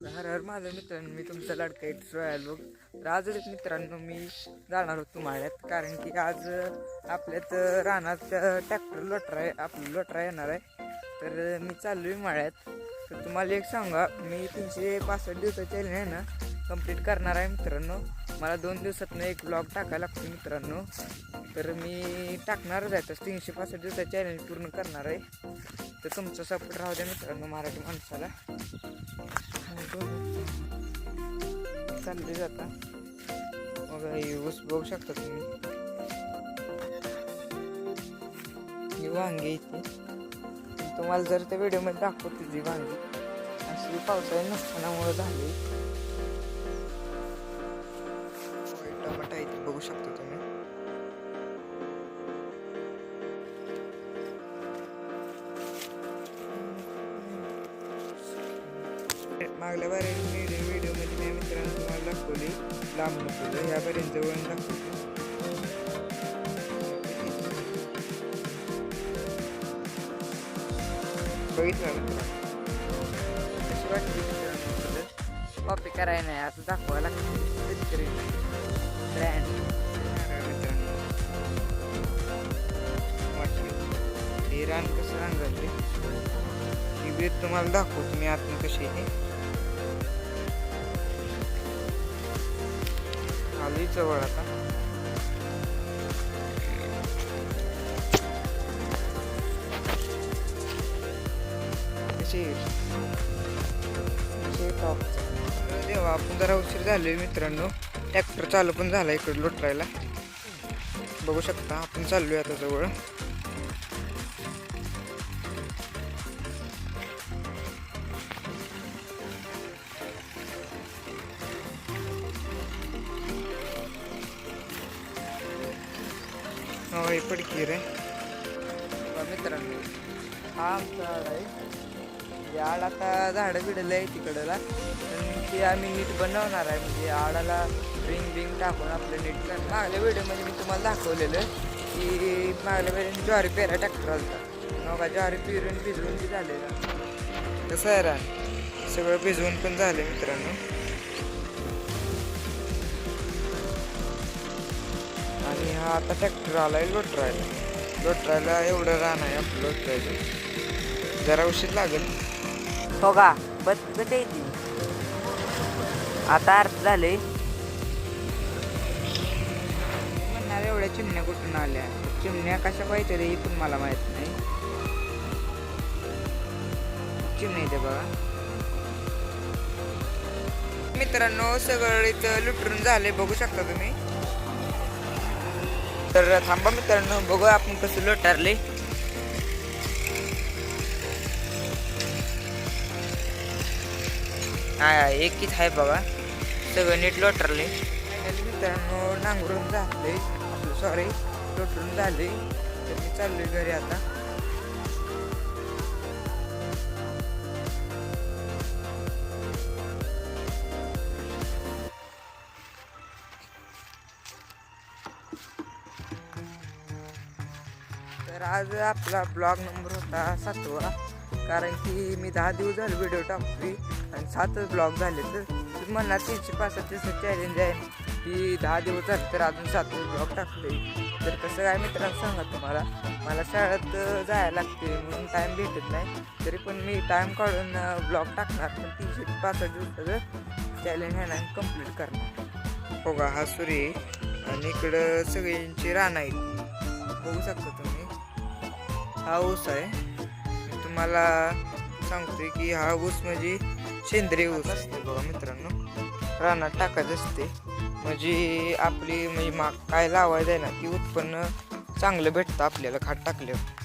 हर हर माझ्या मित्रांनो मी तुमचा लाडका एक रॉयल बघ. तर आजच मित्रांनो मी जाणार होतो माळ्यात. कारण की आज आपल्यात रानात ट्रॅक्टर लोटरा आहे आपलं लोटरा येणार आहे. तर मी चाललो आहे माळ्यात. तर तुम्हाला एक सांगा मी तीनशे पासष्ट दिवसाची आहे ना कंप्लीट करणार आहे मित्रांनो. मला दोन दिवसातनं एक ब्लॉग टाकायला लागतो मित्रांनो. तर मी टाकणारच आहे तर तीनशे पासष्ट दिवसाचं चॅलेंज पूर्ण करणार आहे. तर तुमचा सपोर्ट राहू द्या मित्रांनो मराठी माणसाला. चालले जाता. मग हे ऊस बघू शकता तुम्ही. ही वांगे इथे तुम्हाला जर त्या व्हिडिओमध्ये दाखवते जी वांगी. अशी पावसाळी नसतानामुळे झाली. टमाटा इथे बघू शकता तुम्ही. मागल्या बारे व्हिडिओ व्हिडिओमध्ये मी मित्रांनो तुम्हाला दाखवली लांब नको ह्या पर्यंत जवळ दाखवतो. बघितलं मित्रांनो कशी वाटली मित्रांनो? कॉपी करायला नाही आता दाखवावं लागतं. शेतकरी ब्रँड रान कसं रंगवले ही वेद तुम्हाला दाखवतो मी आतून कशी आहे. आली जवळ आता. देवा आपण जरा उशीर झालोय मित्रांनो. ट्रॅक्टर चालू पण झाला इकडे लोटरायला बघू शकता आपण चाललोय आता जवळ. होय पडकी रे मित्रांनो हा आमचा आड आहे आड आता झाडं बिडलं आहे तिकडला पण ते आम्ही नीट बनवणार आहे म्हणजे आडाला रिंग बिंग टाकून आपलं नीट कर मागल्या व्हिडिओमध्ये मी तुम्हाला दाखवलेलं की मागल्या वेळेस ज्वारी पेरा ट्रॅक्टर आलता मग ज्वारी पिरून भिजवून बी झालेलं कसं आहे रान सगळं भिजवून पण झालं मित्रांनो आणि हा आता ट्रॅक्टर आलाय लोटरायला. लोटरायला एवढं रान आहे आपलं लोटरायचं. जरा उशीर लागेल. हो का? बस बस येते आता अर्थ झाले. म्हणणार एवढ्या चिमण्या कुठून आल्या? चिमण्या कशा पाहिजे हे पण मला माहीत नाही. चिमण्या येते बघा. मित्रांनो सगळं इथं लुटून झाले बघू शकता तुम्ही. तर थांबा मित्रांनो बघू आपण कसं लोटारले हा एकच आहे बघा. सगळं नीट लोटरले मित्रांनो नांगरून झाले आपलं सॉरी लोटरून झाले. तर मी चाललोय घरी आता. तर आज आपला ब्लॉग नंबर होता सातवा. कारण की मी दहा दिवस झाले व्हिडिओ टाकली आणि सातच ब्लॉग झाले तर तुम्ही म्हणणार तीनशे पासष्ट चॅलेंज आहे. की दहा दिवस झाले तर अजून सातच ब्लॉग टाकले तर कसं काय मित्रांनो सांगा तुम्हाला? मला शाळेत जायला लागते म्हणून टाईम भेटत नाही. तरी पण मी टाईम काढून ब्लॉग टाकणार. पण तीनशे पासष्ट दिवसाचं चॅलेंज आहे ना कंप्लीट करणार. हो का? हा सूर्य आणि इकडं सगळ्यांची रान आहेत. बघू शकतो तुम्ही. हा ऊस आहे. मी तुम्हाला सांगतोय की हा ऊस म्हणजे सेंद्रिय ऊस असते बघा मित्रांनो रानात टाकायचं असते. म्हणजे आपली म्हणजे मा काय लावायचं आहे ना की उत्पन्न चांगलं भेटतं आपल्याला खाट टाकल्यावर.